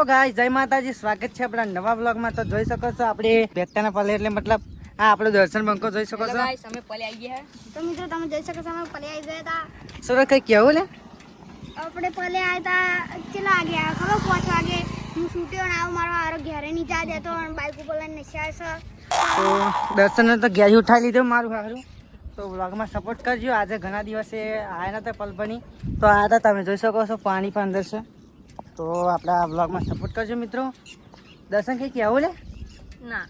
તો ગાય જય માતાજી સ્વાગત છે આપણા નવા બ્લોગમાં તો જોઈ શકો છો આપણે બેતાના પલે એટલે મતલબ આ આપણો દર્શન બંકો જોઈ શકો છો. અમે પલે આવી ગયા. તો મિત્રો તમે જોઈ શકો છો અમે પલે આવી ગયા હતા સુરત કઈ કેવું લે? આપણે પલે આવ્યા હતા કેટલા વાગે આવ્યા ખબર પાંચ વાગે? હું છૂટ્યો ને આવું મારો આરો ઘેરે નહીં જા દેતો બાઇક ઉપર લઈને છે તો દર્શન તો ઘેર ઉઠાવી લીધો મારું હારું. તો વ્લોગમાં સપોર્ટ કરજો. આજે ઘણા દિવસે આવ્યા નતા પલપણી તો આ હતા તમે જોઈ શકો છો પાણી પણ અંદર છે. તો આપણા બ્લોગમાં સપોર્ટ કરજો મિત્રો. દર્શન કઈ કેવું લે? ના.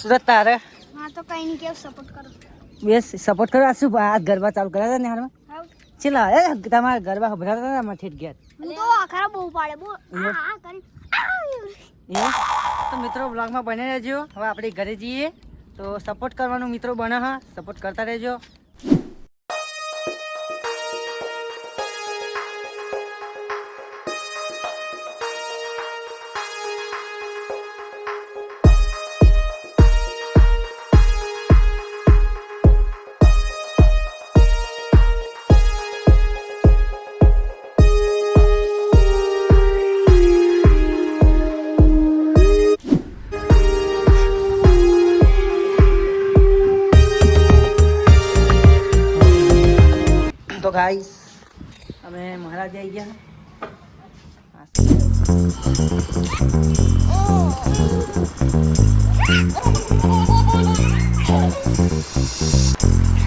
સુરત તારે? હા તો કઈ નહીં કેવું સપોર્ટ કરો? બેસ સપોર્ટ કરો. આ શું આ ગરબા ચાલુ કર્યા હતા ને હાલમાં. ચેલા એ તમારા ગરબા ભરાતા હતા મઠેટ ગયા હું તો આખરા બહુ પાડે બહુ. આ આ કરી. તો મિત્રો બ્લોગમાં બને રહેજો. હવે આપણે ઘરે જઈએ. તો સપોર્ટ કરવાનું મિત્રો બને હા. સપોર્ટ કરતા રહેજો. તો ગાઈસ અમે મહારાજ આવી ગયા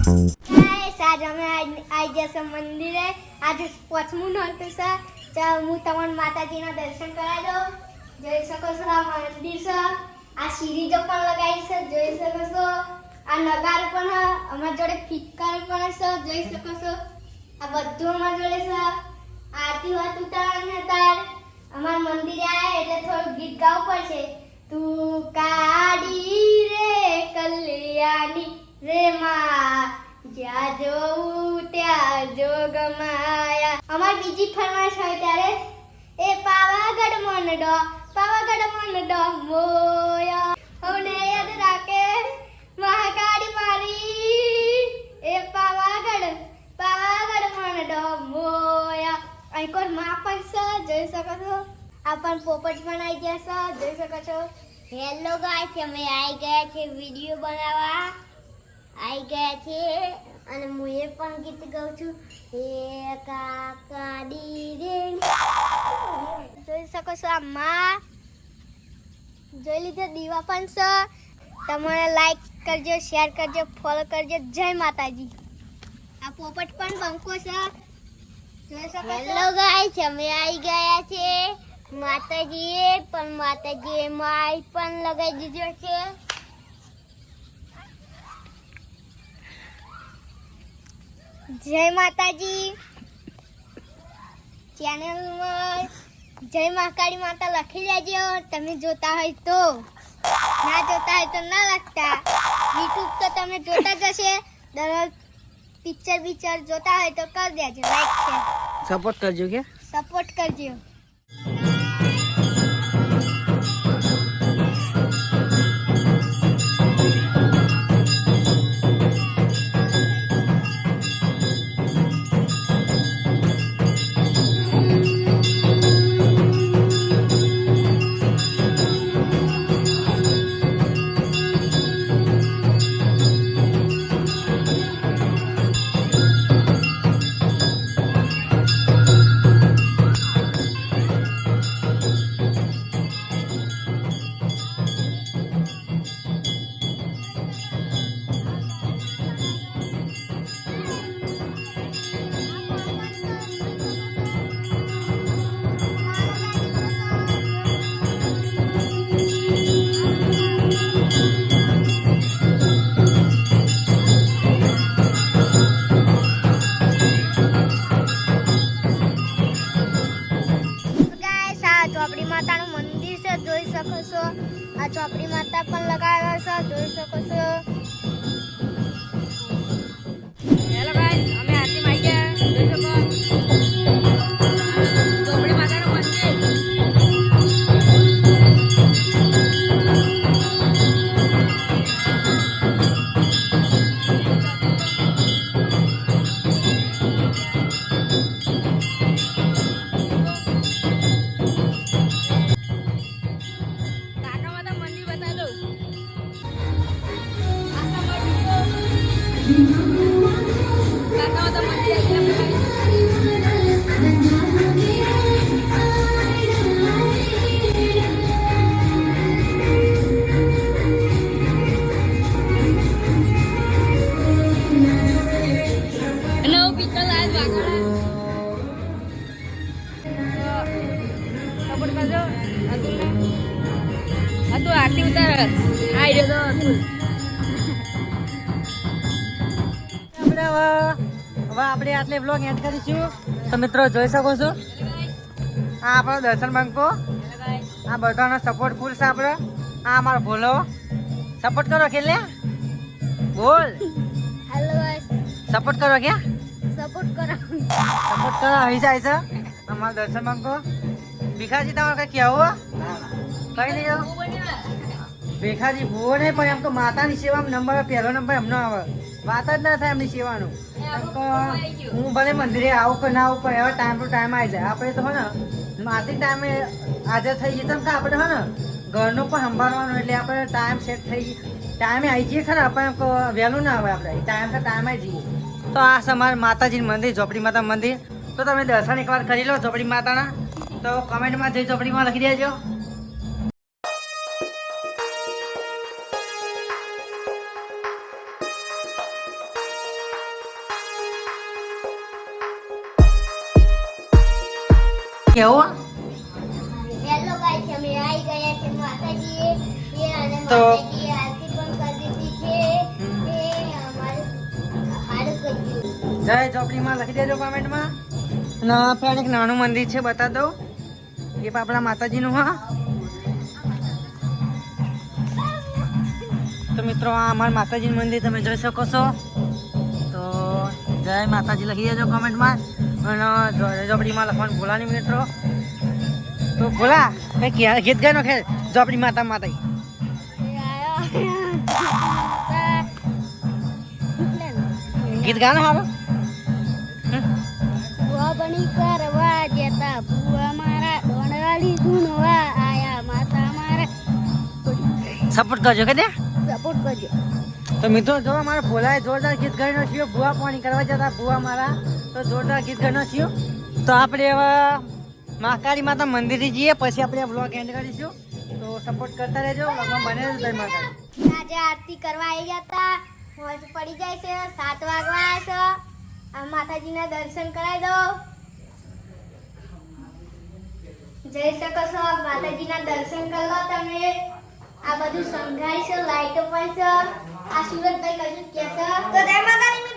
આજે અમે આઈ ગયા છે મંદિરે. આજે પાંચમું નોરતું છે. ચાલ હું તમારા માતાજીના દર્શન કરાવી દઉં. જોઈ શકો છો આ મંદિર છે. આ સિરીજો પણ લગાવી છે. જોઈ શકો છો. આ નગાર પણ અમારા જોડે ફિટકાર પણ છે. જોઈ શકો છો. આ બધું અમારા જોડે છે. આરતી વાત ઉતારવાની હતા અમારા મંદિરે આવે એટલે થોડું ગીત ગાવું પડશે. તું કાડી રે કલ્યાણી. રે માં, જ્યાં જોઉં ત્યાં જો ગમાયા અમાર બીજી ફરમાશ હોય ત્યારે, એ પાવાગઢ મનડો પાવાગઢ મનડો મોયા. અમને યાદ રાખે, મહાકાળી મારી. એ પાવાગઢ પાવાગઢ મનડો મોયા. કોઈ માં પણ છે જોઈ શકો છો. આપણ પોપટ પણ આવી ગયા છે જોઈ શકો છો. હેલો ગાઈસ અમે આવી ગયા છે વીડિયો બનાવવા. ગયા છે અને હું એ પણ ગીત ગાઉં છું. હે કાકા રે જોઈ શકો છો આ માં. જોઈ લીધો, દીવા પણ છે. તમારે લાઈક કરજો શેર કરજો ફોલો કરજો. જય માતાજી. આ પોપટ પણ બંકો છે. હેલો ગાઈસ અમે આવી ગયા છે. માતાજીએ પણ, માતાજીએ માય પણ લગાવી દીધો છે. જય માતાજી. ચેનલમાં જય મહાકાળી માતા લખી લેજો. તમે જોતા હોય તો. ના જોતા હોય તો ના લખતા. યુટ્યુબ તો તમે જોતા જ હશે. દરરોજ પિક્ચર બિક્ચર જોતા હોય તો કરી દેજો. લાઈક સપોર્ટ કરજો કે? સપોર્ટ કરજો. છે જોઈ શકો છો હવે આપણે આટલે બ્લોગ એન્ડ કરીશું. તો મિત્રો, જોઈ શકો છો? આ આપણો દર્શન બંકો. આ બધાનો સપોર્ટ ફૂલ છે આપણો. આ અમારો ભોલો સપોર્ટ કરો બોલ. હેલો ગાઈસ સપોર્ટ કરો ક્યાં? સપોર્ટ કરો સપોર્ટ કરો આવી જાય છે. અમારો દર્શન બંકો. ભીખાજી, તમારે કઈ કહેવું કઈ નહીં ભીખાજી ભૂવો નહીં પણ એમ તો માતાની સેવામાં નંબર પહેલો નંબર એમનો આવે. વાત જ ના થાય એમની સેવાનું. તો હું ભલે મંદિરે આવું કે ના આવું પણ એવા ટાઈમ ટુ ટાઈમ આવી જાય. આપણે તો હે ને માસિક ટાઈમે હાજર થઈ જઈએ. તો આપણે હો ને ઘરનું પણ સંભાળવાનું એટલે આપણે ટાઈમ સેટ થઈ ટાઈમે આવી જઈએ ખરા પણ વહેલું ના આવે આપણે. ટાઈમ તો ટાઈમ આવી જઈએ. તો આ સમાર માતાજીનું મંદિર ઝોપડી માતા મંદિર. તો તમે દર્શન એકવાર કરી લો ઝોપડી માતાના. તો કમેન્ટમાં જઈ ઝોપડીમાં લખી દેજો. એ અને તો- જય ચોપડીમાં લખી દેજો કોમેન્ટમાં. ના ફ્રેન્ડ એક નાનું મંદિર છે બતા દો એ આપણા માતાજીનું હા. તો મિત્રો આ અમારા માતાજીનું મંદિર તમે જોઈ શકો છો. તો જય માતાજી લખી દેજો કોમેન્ટમાં. અને ઝોપડીમાં લખવાનું લખવાનું ભૂલાની મિત્રો. તો ભૂલા. ગીત ગાયનો ખેલ ઝોપડી માતા માતા ગીત ગાનો હારો? બની કરવા જતા ભૂવા મારા આયા માતા મારા. સપોર્ટ કરજો કે સપોર્ટ કરજો. તો મિત્રો જો મારા ભોલાએ જોરદાર ગીત ગાઈનો થયો ભૂવા પાણી કરવા જતા ભૂવા મારા. તો જોરદાર ગીત થયો તો આપણે હવે મહાકાળી માતા મંદિરે જઈએ પછી આપણે બ્લોગ એન્ડ કરીશું. તો સપોર્ટ કરતા રહેજો બ્લોગમાં બને જય માતા આજે આરતી કરવા આવી ગયા હતા હોજ પડી જાય છે સાત વાગવા આવ્યા છે. આ માતાજીના દર્શન કરાવી દો. જઈ શકો છો. માતાજીના દર્શન કરવા તમે આ બધું સંઘાય છે લાઈટો પણ છે. આ સુરતભાઈ કશું કે છે? તો જય માતાજી.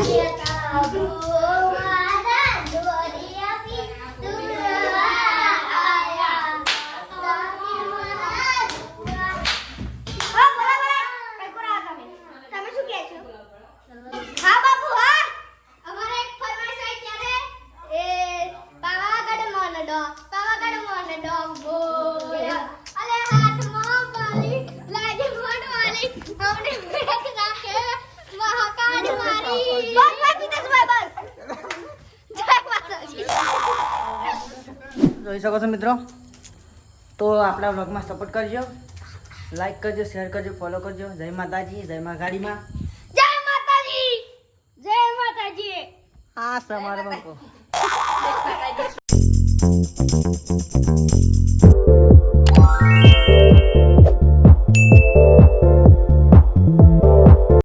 કરવા જતા ભુવાના જોઈ શકો છો મિત્રો. તો આપણા વ્લોગમાં સપોર્ટ કરજો. લાઈક કરજો શેર કરજો ફોલો કરજો. જય માતાજી જય મા ગાડીમાં. જય માતાજી! જય માતાજી! હા સમારમાં કહો